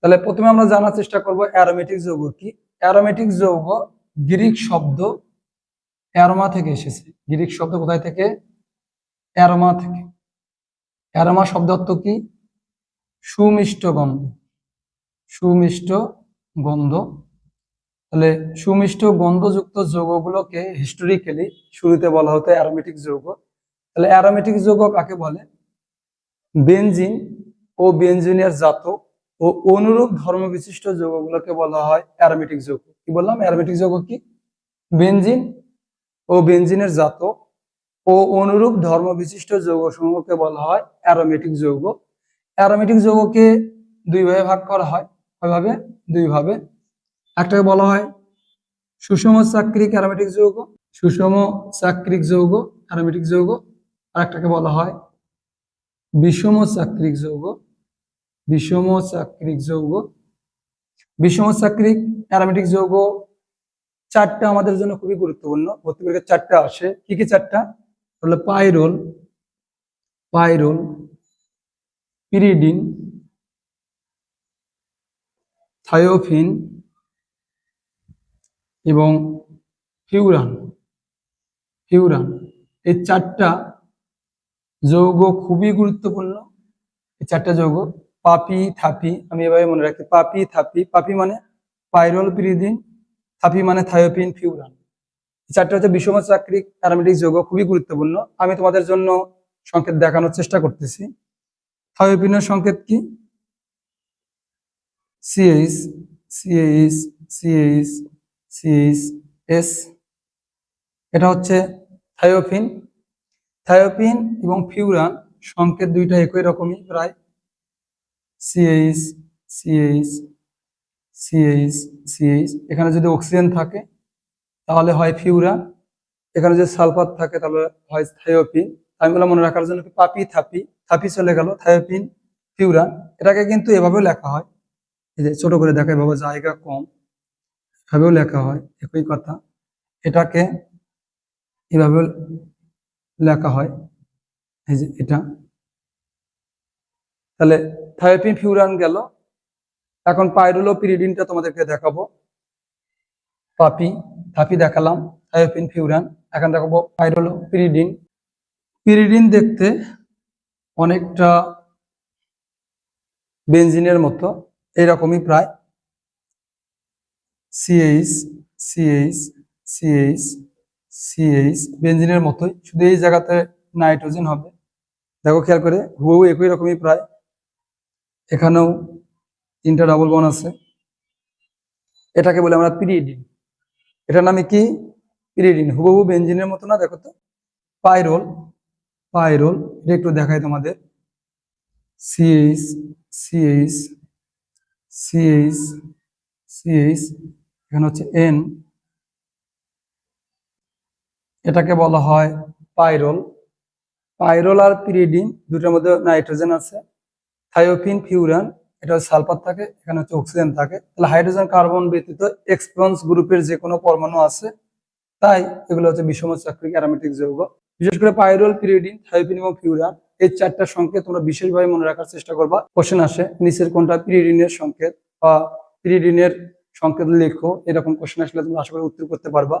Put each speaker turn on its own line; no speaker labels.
তাহলে প্রথমে আমরা জানার চেষ্টা করব অ্যারোমেটিক যৌগ কি? অ্যারোমেটিক যৌগ গ্রিক শব্দ অ্যারোমা থেকে এসেছে। গ্রিক শব্দ কোথায় থেকে? অ্যারোমা থেকে। অ্যারোমা শব্দ অর্থ কি? সুমিষ্ট গন্ধ। সুমিষ্ট গন্ধ। তাহলে সুমিষ্ট গন্ধযুক্ত যৌগগুলোকে হিস্টোরিক্যালি শুরুতে বলা হতো অ্যারোমেটিক যৌগ। তাহলে অ্যারোমেটিক যৌগ কাকে বলে? বেনজিন ও বেনজিনের জাতক ও অনুরূপ ধর্ম বিশিষ্ট যৌগগুলোকে বলা হয় অ্যারোমেটিক যৌগ। কি বললাম? অ্যারোমেটিক যৌগ কি? বেনজিন ও বেনজিনের জাতক। ও অনুরূপ ধর্ম বিশিষ্ট যৌগসমূহকে বলা হয় অ্যারোমেটিক যৌগ। অ্যারোমেটিক যৌগকে দুই ভাবে ভাগ করা হয়। কয়ভাবে? দুই ভাবে একটাকে বলা হয় সুষম চাকরিক অ্যারোমেটিক যৌগ, সুষম চাকরিক যৌগ, অ্যারোমেটিক যৌগ। আর একটাকে বলা হয় বিষম চাকরিক যৌগ। বিষম চাকরিক যৌগ। বিষম চাকরিক অ্যারোমেটিক যৌগ চারটা আমাদের জন্য খুবই গুরুত্বপূর্ণ। ভর্তি পরীক্ষায় চারটা আসে। কি কি চারটা? হলো পাইরোল পাইরোল, পিরিডিন থায়োফিন এবং ফিউরান। ফিউরান। এই চারটা যৌগ খুবই গুরুত্বপূর্ণ। এই চারটা যৌগ পাপি থাপি, আমি এভাবে মনে রাখি, পাপি থাপি, পাপি মানে পাইরল পিরিদিন, থাপি মানে থায়োপিন, ফিউরান। চারটা হচ্ছে বিষম চাকরিক অ্যারোমেটিক যৌগ, খুবই গুরুত্বপূর্ণ। আমি তোমাদের জন্য সংকেত দেখানোর চেষ্টা করতেছি। থায়োপিনের সংকেত কি? CH CH CH CH S এটা হচ্ছে থায়োপিন। থায়োপিন এবং ফিউরান সংকেত দুইটা একই রকমই, প্রায় সিএইচ সিএইচ সিএইচ সিএইচ এখানে যদি অক্সিজেন থাকে, তাহলে হয় ফিউরা এখানে যদি সালফার থাকে, তাহলে হয় থায়োপিন আমি বললাম মনে রাখার জন্য পাপি, থাপি থাপি চলে গেল থায়োপিন ফিউরা এটাকে কিন্তু এভাবেও লেখা হয়। এই যে ছোট করে দেখা এভাবে জায়গা কম। এভাবেও লেখা হয়, একই কথা। এটাকে এভাবে লেখা হয়। এই যে এটা। তাহলে থায়োপিন ফিউরান গেল। এখন পাইরোলো পিরিডিনটা তোমাদেরকে দেখাবো। পাপি থাপি দেখালাম, থায়োপিন ফিউরান। এখন দেখাবো পাইরোলো পিরিডিন পিরিডিন দেখতে অনেকটা বেঞ্জিনের মতো, এরকমই প্রায়। সিএইচ সিএইচ সিএইচ সিএইচ বেঞ্জিনের মতোই। শুধু এই জায়গাতে নাইট্রোজেন হবে। দেখো, খেয়াল করে হুবহু একই রকমই প্রায়। এখানেও তিনটা ডাবল বন আছে। এটাকে বলে আমরা পিরিডিন এটার নামে কি? পিরিডিন হুবহু বেঞ্জিনের মতো না, দেখো তো। পাইরোল পাইরোল এটা একটু দেখাই তোমাদের। সিএইচ সিএইচ সিএইচ সিএইচ এখানে হচ্ছে এন এটাকে বলা হয় পাইরোল পাইরোল আর পিরিডিন দুটোর মধ্যে নাইট্রোজেন আছে। থায়োপিন ফিউরান এটা সালফার থাকে, এখানে হচ্ছে অক্সিজেন থাকে। তাহলে হাইড্রোজেন কার্বন ব্যতীত এক্সপ্রন্স গ্রুপের যে কোনো পরমাণু আছে, তাই এগুলো হচ্ছে বিষম চাকরিক অ্যারোমেটিক যৌগ। বিশেষ করে পাইরোল পিরিডিন থায়োপিন এবং ফিউরান এই চারটা সংকেত তোমরা বিশেষভাবে মনে রাখার চেষ্টা করবা। কোশ্চেন আসে, নিচের কোনটা পিরিডিনের সংকেত? বা পিরিডিনের সংকেত লেখো, এরকম কোশ্চেন আসলে তোমরা আশা করি উত্তর করতে পারবা।